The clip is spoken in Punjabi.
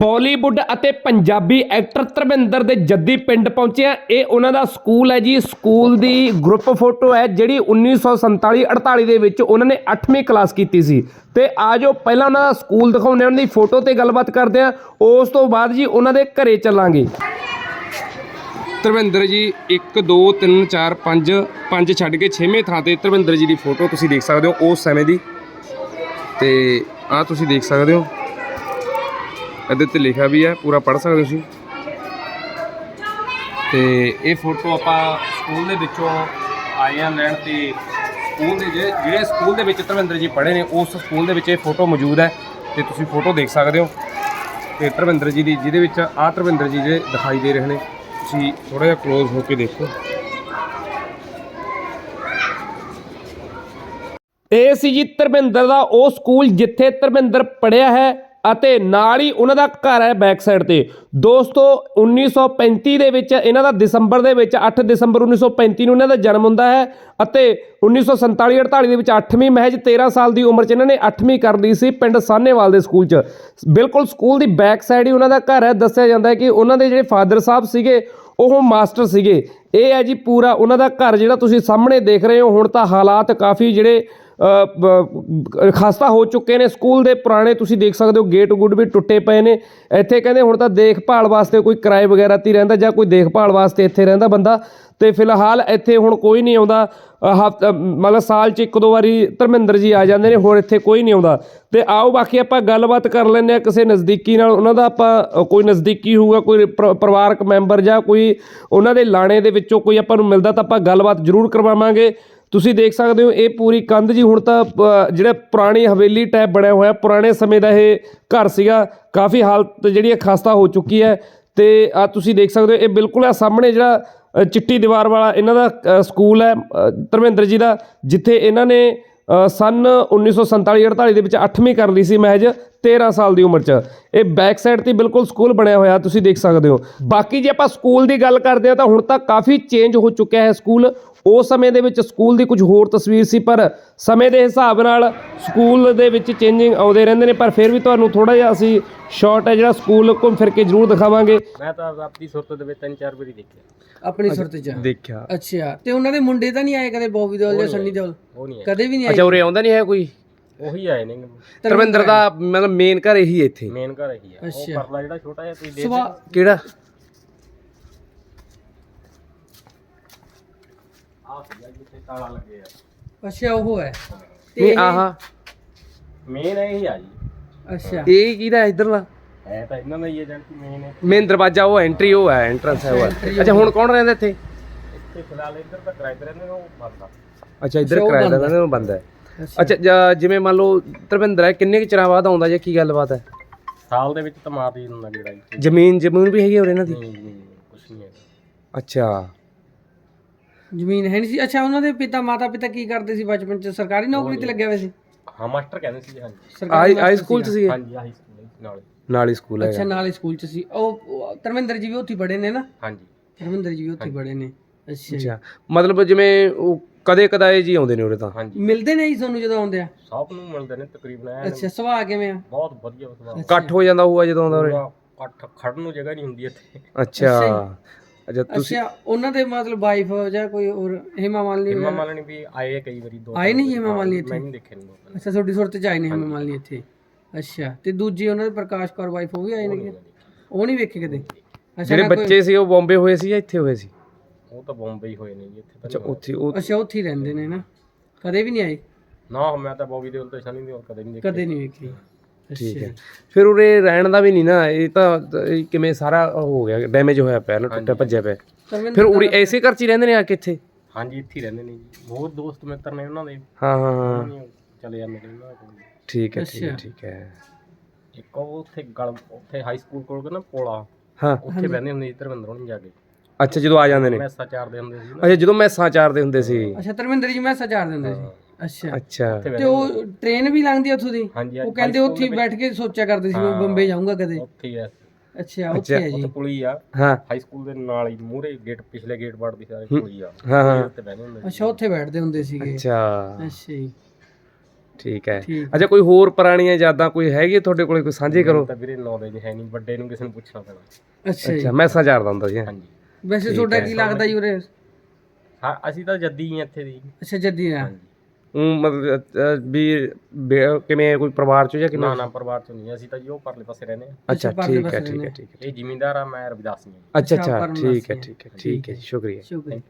ਬਾਲੀਵੁੱਡ ਅਤੇ ਪੰਜਾਬੀ ਐਕਟਰ ਧਰਮਿੰਦਰ ਦੇ ਜੱਦੀ ਪਿੰਡ ਪਹੁੰਚਿਆ ਇਹ ਉਹਨਾਂ ਦਾ ਸਕੂਲ ਹੈ ਜੀ। ਸਕੂਲ ਦੀ ਗਰੁੱਪ ਫੋਟੋ ਹੈ ਜਿਹੜੀ 1947-48 ਦੇ ਵਿੱਚ ਉਹਨਾਂ ਨੇ 8ਵੀਂ ਕਲਾਸ ਕੀਤੀ ਸੀ। ਤੇ ਆਜੋ ਪਹਿਲਾਂ ਉਹਨਾਂ ਦਾ ਸਕੂਲ ਦਿਖਾਉਂਦੇ ਉਹਨਾਂ ਦੀ ਫੋਟੋ ਤੇ ਗੱਲਬਾਤ ਕਰਦੇ ਹਾਂ। ਉਸ ਤੋਂ ਬਾਅਦ ਜੀ ਉਹਨਾਂ ਦੇ ਘਰੇ ਚੱਲਾਂਗੇ। ਧਰਮਿੰਦਰ ਜੀ 1 2 3 4 5 5 ਛੱਡ ਕੇ 6ਵੇਂ ਥਾਂ ਤੇ ਧਰਮਿੰਦਰ ਜੀ ਦੀ ਫੋਟੋ ਤੁਸੀਂ ਦੇਖ ਸਕਦੇ ਹੋ ਉਸ ਸਮੇਂ ਦੀ। ਤੇ ਆ ਤੁਸੀਂ ਦੇਖ ਸਕਦੇ ਹੋ। ਇਹਦੇ ਤੇ ਲਿਖਿਆ ਵੀ ਹੈ, ਪੂਰਾ ਪੜ੍ਹ ਸਕਦੇ ਹੋ ਤੁਸੀਂ। ਤੇ ਇਹ ਫੋਟੋ ਆਪਾਂ ਸਕੂਲ ਦੇ ਵਿੱਚੋਂ ਆਏ ਆ ਲੈਣ ਤੇ ਸਕੂਲ ਦੇ ਜਿਹੜੇ ਜਿਹੜੇ ਸਕੂਲ ਦੇ ਵਿੱਚ ਧਰਮਿੰਦਰ ਜੀ ਪੜ੍ਹੇ ਨੇ, ਉਸ ਸਕੂਲ ਦੇ ਵਿੱਚ ਇਹ ਫੋਟੋ ਮੌਜੂਦ ਹੈ ਤੇ ਤੁਸੀਂ ਫੋਟੋ ਦੇਖ ਸਕਦੇ ਹੋ। ਤੇ ਧਰਮਿੰਦਰ ਜੀ ਦੀ ਜਿਹਦੇ ਵਿੱਚ ਆਹ ਧਰਮਿੰਦਰ ਜੀ ਜਿਹੜੇ ਦਿਖਾਈ ਦੇ ਰਹੇ ਨੇ। ਤੁਸੀਂ ਥੋੜਾ ਜਿਹਾ ক্লোਜ਼ ਹੋ ਕੇ ਦੇਖੋ। ਇਹ ਸੀ ਜੀ ਧਰਮਿੰਦਰ ਦਾ, ਉਹ ਸਕੂਲ ਜਿੱਥੇ ਧਰਮਿੰਦਰ ਪੜਿਆ ਹੈ। ਅਤੇ ਨਾਲ ਹੀ ਉਹਨਾਂ ਦਾ ਘਰ ਹੈ ਬੈਕ ਸਾਈਡ ਤੇ। ਦੋਸਤੋ 1935 ਦੇ ਵਿੱਚ ਇਹਨਾਂ ਦਾ ਦਸੰਬਰ ਦੇ ਵਿੱਚ 8 ਦਸੰਬਰ 1935 ਨੂੰ ਇਹਨਾਂ ਦਾ ਜਨਮ ਹੁੰਦਾ ਹੈ ਅਤੇ 1947-48 ਦੇ ਵਿੱਚ 8ਵੀਂ ਮਹਿਜ 13 ਸਾਲ ਦੀ ਉਮਰ 'ਚ ਇਹਨਾਂ ਨੇ 8ਵੀਂ ਕਰ ਲਈ ਸੀ ਪਿੰਡ ਸਾਹਨੇਵਾਲ ਦੇ ਸਕੂਲ 'ਚ। ਬਿਲਕੁਲ ਸਕੂਲ ਦੀ ਬੈਕ ਸਾਈਡ ਹੀ ਉਹਨਾਂ ਦਾ ਘਰ ਹੈ। ਦੱਸਿਆ ਜਾਂਦਾ ਹੈ ਕਿ ਉਹਨਾਂ ਦੇ ਜਿਹੜੇ ਫਾਦਰ ਸਾਹਿਬ ਸੀਗੇ, ਉਹ ਮਾਸਟਰ ਸੀਗੇ। ਇਹ ਹੈ ਜੀ ਪੂਰਾ ਉਹਨਾਂ ਦਾ ਘਰ ਜਿਹੜਾ ਤੁਸੀਂ ਸਾਹਮਣੇ ਦੇਖ ਰਹੇ ਹੋ। ਹੁਣ ਤਾਂ ਹਾਲਾਤ ਕਾਫੀ ਜਿਹੜੇ ਖਸਤਾ ਹੋ ਚੁੱਕੇ ਨੇ ਸਕੂਲ ਦੇ ਪੁਰਾਣੇ, ਤੁਸੀਂ ਦੇਖ ਸਕਦੇ ਹੋ, ਗੇਟ ਗੁੱਡ ਵੀ ਟੁੱਟੇ ਪਏ ਨੇ। ਇੱਥੇ ਕਹਿੰਦੇ ਹੁਣ ਤਾਂ ਦੇਖਭਾਲ ਵਾਸਤੇ ਕੋਈ ਕਿਰਾਏ ਵਗੈਰਾ ਤੇ ਰਹਿੰਦਾ ਜਾਂ ਕੋਈ ਦੇਖਭਾਲ ਵਾਸਤੇ ਇੱਥੇ ਰਹਿੰਦਾ ਬੰਦਾ। ਤੇ ਫਿਲਹਾਲ ਇੱਥੇ ਹੁਣ ਕੋਈ ਨਹੀਂ ਆਉਂਦਾ। ਹਫਤਾ ਮਤਲਬ ਸਾਲ 'ਚ ਇੱਕ ਦੋ ਵਾਰੀ ਧਰਮਿੰਦਰ ਜੀ ਆ ਜਾਂਦੇ ਨੇ, ਹੋਰ ਇੱਥੇ ਕੋਈ ਨਹੀਂ ਆਉਂਦਾ। ਤੇ ਆਓ ਬਾਕੀ ਆਪਾਂ ਗੱਲਬਾਤ ਕਰ ਲੈਂਦੇ ਆ ਕਿਸੇ ਨਜ਼ਦੀਕੀ ਨਾਲ। ਉਹਨਾਂ ਦਾ ਆਪਾਂ ਕੋਈ ਨਜ਼ਦੀਕੀ ਹੋਊਗਾ, ਕੋਈ ਪਰ- ਪਰਿਵਾਰਕ ਮੈਂਬਰ ਜਾਂ ਕੋਈ ਉਹਨਾਂ ਦੇ ਲਾਣੇ ਦੇ ਵਿੱਚੋਂ ਕੋਈ ਆਪਾਂ ਨੂੰ ਮਿਲਦਾ ਤਾਂ ਆਪਾਂ ਗੱਲਬਾਤ ਜ਼ਰੂਰ ਕਰਵਾਵਾਂਗੇ। ਤੁਸੀਂ ਦੇਖ ਸਕਦੇ ਹੋ ਇਹ ਪੂਰੀ ਕੰਧ ਜੀ ਹੁਣ ਤਾਂ ਅ, ਜਿਹੜਾ ਪੁਰਾਣੀ ਹਵੇਲੀ ਟਾਈਪ ਬਣਿਆ ਹੋਇਆ ਪੁਰਾਣੇ ਸਮੇਂ ਦਾ ਇਹ ਘਰ ਸੀਗਾ ਕਾਫੀ ਹਾਲਤ ਜਿਹੜੀ ਹੈ ਖਸਤਾ ਹੋ ਚੁੱਕੀ ਹੈ। ਤੇ ਆ ਤੁਸੀਂ ਦੇਖ ਸਕਦੇ ਹੋ ਇਹ ਬਿਲਕੁਲ ਆ ਸਾਹਮਣੇ ਜਿਹੜਾ ਚਿੱਟੀ ਦੀਵਾਰ ਵਾਲਾ ਇਹਨਾਂ ਦਾ ਸਕੂਲ ਹੈ ਧਰਮਿੰਦਰ ਜੀ ਦਾ ਜਿੱਥੇ ਇਹਨਾਂ ਨੇ ਅ, ਸੰਨ 1947-48 ਦੇ ਵਿੱਚ 8ਵੀਂ ਕਰ ਲਈ ਸੀ ਮਹਿਜ। 13 ਸਾਲ ਦੀ ਉਮਰ 'ਚ। ਇਹ ਬੈਕ ਸਾਈਡ ਤੇ ਬਿਲਕੁਲ ਸਕੂਲ ਬਣਿਆ ਹੋਇਆ ਤੁਸੀਂ ਦੇਖ ਸਕਦੇ ਹੋ। ਬਾਕੀ ਜੇ ਆਪਾਂ ਸਕੂਲ ਦੀ ਗੱਲ ਕਰਦੇ ਹਾਂ ਤਾਂ ਹੁਣ ਤਾਂ ਕਾਫੀ ਚੇਂਜ ਹੋ ਚੁੱਕਿਆ ਹੈ ਸਕੂਲ ਉਸ ਸਮੇਂ ਦੇ ਵਿੱਚ ਸਕੂਲ ਦੀ ਕੁਝ ਹੋਰ ਤਸਵੀਰ ਸੀ ਪਰ ਸਮੇਂ ਦੇ ਹਿਸਾਬ ਨਾਲ ਸਕੂਲ ਦੇ ਵਿੱਚ ਚੇਂਜਿੰਗ ਆਉਂਦੇ ਰਹਿੰਦੇ ਨੇ। ਪਰ ਫਿਰ ਵੀ ਤੁਹਾਨੂੰ ਥੋੜਾ ਜਿਹਾ ਅਸੀਂ ਸ਼ਾਰਟ ਹੈ ਜਿਹੜਾ ਸਕੂਲ ਘੁੰਮ ਫਿਰ ਕੇ ਜ਼ਰੂਰ ਦਿਖਾਵਾਂਗੇ। ਮੈਂ ਤਾਂ ਆਪਣੀ ਸੁਰਤ ਦੇ ਵਿੱਚ ਤਿੰਨ ਚਾਰ ਵਾਰੀ ਦੇਖਿਆ। ਆਪਣੀ ਸੁਰਤ ਚ? ਦੇਖਿਆ। ਅੱਛਾ ਤੇ ਉਹਨਾਂ ਦੇ ਮੁੰਡੇ ਤਾਂ ਨਹੀਂ ਆਏ ਕਦੇ ਬੌਬੀ ਦਿਓਲ ਜਾਂ ਸੰਨੀ ਦਿਓਲ ਉਹ ਨਹੀਂ ਆਏ। ਕਦੇ ਵੀ ਨਹੀਂ ਆਏ? ਅੱਛਾ ਉਰੇ ਆਉਂਦਾ ਨਹੀਂ ਹੈ ਕੋਈ? ਉਹੀ ਆਏ ਨੇ। ਧਰਮਿੰਦਰ ਦਾ ਮਤਲਬ ਮੇਨ ਘਰ ਇਹੀ ਹੈ ਇੱਥੇ। ਮੇਨ ਘਰ ਇਹੀ ਆ। ਉਹ ਅੱਛਾ। ਪਰਲਾ ਜਿਹੜਾ ਛੋਟਾ ਜਿਹਾ ਤੁਸੀਂ ਦੇਖ ਸੁਭਾ ਕਿਹੜਾ? ਆ ਸੀਗਾ ਜਿੱਥੇ ਤਾਲਾ ਲੱਗੇ ਆ। ਅੱਛਾ ਉਹ ਹੈ। ਨਹੀਂ ਆਹਾ। ਮੇਨ ਇਹੀ ਆ ਜੀ। ਅੱਛਾ। ਇਹ ਕਿਹਦਾ ਇਧਰਲਾ? ਹੈ ਤਾਂ ਇਹਨਾਂ ਦਾ ਹੀ ਹੈ ਜਾਨ ਕਿ ਮੇਨ ਮੇਨ ਦਰਵਾਜ਼ਾ ਉਹ ਐਂਟਰੀ ਉਹ ਹੈ ਐਂਟਰੈਂਸ ਹੈ ਉਹ ਹੈ। ਅੱਛਾ ਹੁਣ ਕੌਣ ਰਹਿੰਦਾ ਇੱਥੇ? ਇੱਥੇ ਫਿਲਹਾਲ ਇੱਧਰ ਤਾਂ ਕਿਰਾਏ ਤੇ ਰਹਿੰਦੇ ਨੇ ਉਹ ਬੰਦਾ ਅੱਛਾ ਇੱਧਰ ਅੱਛਾ, ਉਹ ਕਿਰਾਏ ਦਾ ਬੰਦ ਹੈ। ਰਹਿੰਦਾ ਉਹ ਬੰਦ ਹੈ। ਅੱਛਾ ਜਾਂ ਜਿਵੇਂ ਮੰਨ ਲਓ ਧਰਮਿੰਦਰ ਹੈ ਕਿੰਨੇ ਕੁ ਚਿਰਾਂ ਬਾਅਦ ਆਉਂਦਾ ਜਾਂ ਕੀ ਗੱਲਬਾਤ ਹੈ? ਸਾਲ ਦੇ ਵਿੱਚ ਤਾਂ ਮਾਰ ਹੀ ਦਿੰਦਾ ਜਿਹੜਾ ਜੀ ਜ਼ਮੀਨ ਜ਼ਮੀਨ ਵੀ ਹੈਗੀ ਹੋਰ ਇਹਨਾਂ ਦੀ? ਨਹੀਂ ਨਹੀਂ ਕੁਛ ਨਹੀਂ ਹੈ ਅੱਛਾ। ਜ਼ਮੀਨ ਹੈ ਨਹੀਂ ਸੀ। ਅੱਛਾ ਉਹਨਾਂ ਦੇ ਪਿਤਾ ਮਾਤਾ ਪਿਤਾ ਕੀ ਕਰਦੇ ਸੀ ਬਚਪਨ ਚ? ਸਰਕਾਰੀ ਨੌਕਰੀ ਤੇ ਲੱਗੇ ਹੋਏ ਸੀ? ਹਾਂ ਮਾਸਟਰ ਕਹਿੰਦੇ ਸੀ ਹਾਂਜੀ। ਸਰਕਾਰੀ ਆਈ ਸਕੂਲ ਚ ਸੀਗੇ? ਹਾਂਜੀ ਆਹੀ ਸਕੂਲ ਨਾਲ ਨਾਲ ਹੀ ਸਕੂਲ ਅੱਛਾ ਹੈਗਾ ਨਾਲ ਹੀ ਸਕੂਲ ਚ ਸੀ। ਉਹ ਉਹ ਧਰਮਿੰਦਰ ਜੀ ਵੀ ਉੱਥੇ ਹੀ ਪੜ੍ਹੇ ਨੇ ਨਾ? ਹਾਂਜੀ। ਧਰਮਿੰਦਰ ਜੀ ਵੀ ਉੱਥੇ ਹੀ ਪੜ੍ਹੇ ਨੇ। ਅੱਛਾ ਜੀ। ਅੱਛਾ। ਮਤਲਬ ਜਿਵੇਂ ਉਹ ਕਦੇ ਕਦਾਏ ਜੀ ਆਉਂਦੇ ਨੇ ਉਰੇ ਤਾਂ। ਹਾਂਜੀ। ਮਿਲਦੇ ਨੇ ਜੀ ਤੁਹਾਨੂੰ ਜਦੋਂ ਆਉਂਦੇ ਆ? ਸਭ ਨੂੰ ਮਿਲਦੇ ਨੇ ਤਕਰੀਬਨ ਐਨ। ਅੱਛਾ ਸੁਭਾਅ ਕਿਵੇਂ ਆ? ਬਹੁਤ ਵਧੀਆ ਸੁਭਾਅ। ਇਕੱਠ ਹੋ ਜਾਂਦਾ ਹੋਊਗਾ ਜਦੋਂ ਆਉਂਦਾ ਉਰੇ? ਪੂਰਾ ਇਕੱਠ ਖੜਨ ਨੂੰ ਜਗ੍ਹਾ ਨਹੀਂ ਹੁੰਦੀ ਇੱਥੇ। ਅੱਛਾ। ਅੱਛਾ ਤੁਸੀਂ ਅੱਛਾ ਉਹਨਾਂ ਦੇ ਮਤਲਬ ਵਾਈਫ ਜਾਂ ਕੋਈ ਹੋਰ ਹੇਮਾ ਮਾਲਿਨੀ ਹਿਮਾ? ਮਾਲਣੀ ਵੀ ਆਏ ਕਈ ਵਾਰੀ ਦੋ ਆਏ ਨਹੀਂ। ਹਿਮਾ ਮਾਲਿਨੀ ਇੱਥੇ? ਮੈਂ ਨਹੀਂ ਦੇਖੇ ਨੇ ਦੋ ਤਿੰਨ। ਅੱਛਾ ਤੁਹਾਡੀ ਸੁਰਤ ਚ ਆਏ ਨੇ ਹੇਮਾ ਮਾਲਿਨੀ ਇੱਥੇ। ਅੱਛਾ ਤੇ ਦੂਜੀ ਉਹਨਾਂ ਦੇ ਪ੍ਰਕਾਸ਼ ਕੌਰ ਵਾਈਫ ਉਹ ਵੀ ਆਏ ਨੇ ਉਹ ਨਹੀਂ ਵੇਖੇ ਕਦੇ? ਅੱਛਾ ਜਿਹੜੇ ਨਾ ਕੋਈ- ਬੱਚੇ ਸੀ ਉਹ ਬੰਬੇ ਹੋਏ ਸੀ ਜਾਂ ਇੱਥੇ ਹੋਏ ਸੀ? ਉਹ ਤਾਂ ਬੰਬਈ ਹੀ ਹੋਏ ਨੇ ਜੀ ਇੱਥੇ ਅੱਛਾ ਤਾਂ ਨਹੀਂ ਉੱਥੇ ਉਹ ਅੱਛਾ ਉੱਥੇ ਹੀ ਰਹਿੰਦੇ ਨੇ ਨਾ। ਕਦੇ ਵੀ ਨਹੀਂ ਆਏ? ਹੋਏ। ਨਾ ਮੈਂ ਤਾਂ ਬੋਬੀ ਦੇ ਉਲ ਤੇ ਸ਼ਨੀ ਦੇ ਉਲ ਕਦੇ ਨਹੀਂ ਦੇਖੇ ਕਦੇ ਨਹੀਂ ਵੇਖੇ ਠੀਕ ਅੱਛਾ। ਹੈ ਫਿਰ ਉਰੇ ਰਹਿਣ ਦਾ ਵੀ ਨਹੀਂ ਨਾ ਇਹ ਤਾਂ ਇਹ ਕਿਵੇਂ ਸਾਰਾ ਉਹ ਹੋ ਗਿਆ ਡੈਮੇਜ ਹੋਇਆ ਪਿਆ ਨਾ ਟੁੱਟਿਆ ਭੱਜਿਆ ਪਿਆ। ਧਰਮਿੰਦਰ ਫਿਰ ਉਰੇ ਐਸੇ ਘਰ ਚ ਹੀ ਰਹਿੰਦੇ ਨੇ ਆ ਕੇ ਇੱਥੇ? ਹਾਂਜੀ ਇੱਥੇ ਹੀ ਰਹਿੰਦੇ ਨੇ ਜੀ। ਬਹੁਤ ਦੋਸਤ ਮਿੱਤਰ ਨੇ ਉਹਨਾਂ ਦੇ। ਹਾਂ ਹਾਂ ਹਾਂ। ਨਹੀਂ ਚਲੇ ਜਾਂਦੇ ਨੇ ਉਹਨਾਂ ਕੋਲ। ਠੀਕ ਹੈ ਠੀਕ ਹੈ ਅੱਛਾ। ਠੀਕ ਹੈ। ਇੱਕ ਉਹ ਉੱਥੇ ਗਲ ਉੱਥੇ ਹਾਈ ਸਕੂਲ ਕੋਲ ਨਾ ਪੋਲਾ। ਹਾਂ। ਉੱਥੇ ਬਹਿੰਦੇ ਹੁੰਦੇ ਸੀ ਧਰਮਿੰਦਰ ਨੂੰ ਜਾ ਕੇ। ਅੱਛਾ ਜਦੋਂ ਆ ਜਾਂਦੇ ਨੇ। ਮੈਸਾਂ ਚਾਰਦੇ ਹੁੰਦੇ ਸੀ ਨਾ। ਅੱਛਾ ਜਦੋਂ ਮੈਸਾਂ ਚਾਰਦੇ ਹੁੰਦੇ ਸੀ। ਅੱਛਾ ਧਰਮਿੰਦਰ ਜੀ ਮੈਂ ਸਜਾਰ ਦਿੰਦੇ ਸੀ। ਅੱਛਾ। ਅੱਛਾ। ਤੇ ਉਹ ਟ੍ਰੇਨ ਵੀ ਲੰਘਦੀ ਆ ਉੱਥੋਂ ਦੀ? ਹਾਂਜੀ ਉਹ ਕਹਿੰਦੇ ਉੱਥੇ ਹੀ ਬੈਠ ਕੇ ਸੋਚਿਆ ਕਰਦੇ ਸੀ ਮੈਂ ਬੰਬੇ ਜਾਊਂਗਾ ਕਦੇ। ਉੱਥੇ ਹੀ ਆ। ਅੱਛਾ ਉੱਥੇ ਹੈ ਜੀ। ਉੱਥੇ ਪੁਲੀ ਆ। ਹਾਂ। ਹਾਈ ਸਕੂਲ ਦੇ ਨਾਲ ਹੀ ਮੂਹਰੇ ਗੇਟ ਪਿਛਲੇ ਗੇਟ ਵੜਦੀ ਸਾਰੇ ਪੁਲੀ ਆ। ਹਾਂ ਹਾਂ। ਉੱਥੇ ਬਹਿੰਦੇ ਹੁੰਦੇ ਸੀ। ਅੱਛਾ ਉੱਥੇ ਬੈਠਦੇ ਹੁੰਦੇ ਸੀਗੇ। ਅੱਛਾ। ਅੱਛਾ ਜੀ। ਠੀਕ ਹੈ। ਠੀਕ। ਅੱਛਾ ਕੋਈ ਹੋਰ ਪੁਰਾਣੀਆਂ ਯਾਦਾਂ ਕੋਈ ਹੈਗੀ ਹੈ ਤੁਹਾਡੇ ਕੋਲੇ ਕੋਈ ਸਾਂਝੀ ਕਰੋ? ਤਾਂ ਵੀਰੇ ਨੌਲੇਜ ਹੈ ਨਹੀਂ ਵੱਡੇ ਨੂੰ ਕਿਸੇ ਨੂੰ ਪੁੱਛਣਾ ਪੈਣਾ। ਅੱਛਾ ਜੀ। ਅੱਛਾ ਮੈਸਾਂ ਚਾੜਦਾ ਹੁੰਦਾ ਸੀ। ਹਾਂਜੀ। ਵੈਸੇ ਤੁਹਾਡਾ ਕੀ ਲੱਗਦਾ ਜੀ ਉਰੇ? ਹਾਂ ਅਸੀਂ ਤਾਂ ਜੱਦੀ ਹੀ ਇੱਥੇ ਦੀ। ਅੱਛਾ ਜੱਦੀ ਦਾ ਉਹ ਮਤਲਬ ਅ, ਵੀ ਬੇ- ਕਿਵੇਂ ਕੋਈ ਪਰਿਵਾਰ ਚ ਜਾਂ ਕਿਵੇਂ? ਨਾ ਨਾ ਪਰਿਵਾਰ ਚ ਨਹੀਂ ਅਸੀਂ ਤਾਂ ਜੀ ਉਹ ਪਰਲੇ ਪਾਸੇ ਰਹਿੰਦੇ ਹਾਂ। ਅੱਛਾ ਪਰਲੇ ਠੀਕ ਹੈ ਪਾਸੇ ਠੀਕ ਹੈ। ਠੀਕ ਹੈ ਇਹ ਜ਼ਿਮੀਂਦਾਰ ਆ ਮੈਂ ਰਵਿਦਾਸ ਸਿੰਘ ਅੱਛਾ ਅੱਛਾ, ਠੀਕ ਹੈ। ਠੀਕ ਹੈ ਠੀਕ ਹੈ ਜੀ ਸ਼ੁਕਰੀਆ। ਸ਼ੁਕਰੀਆ।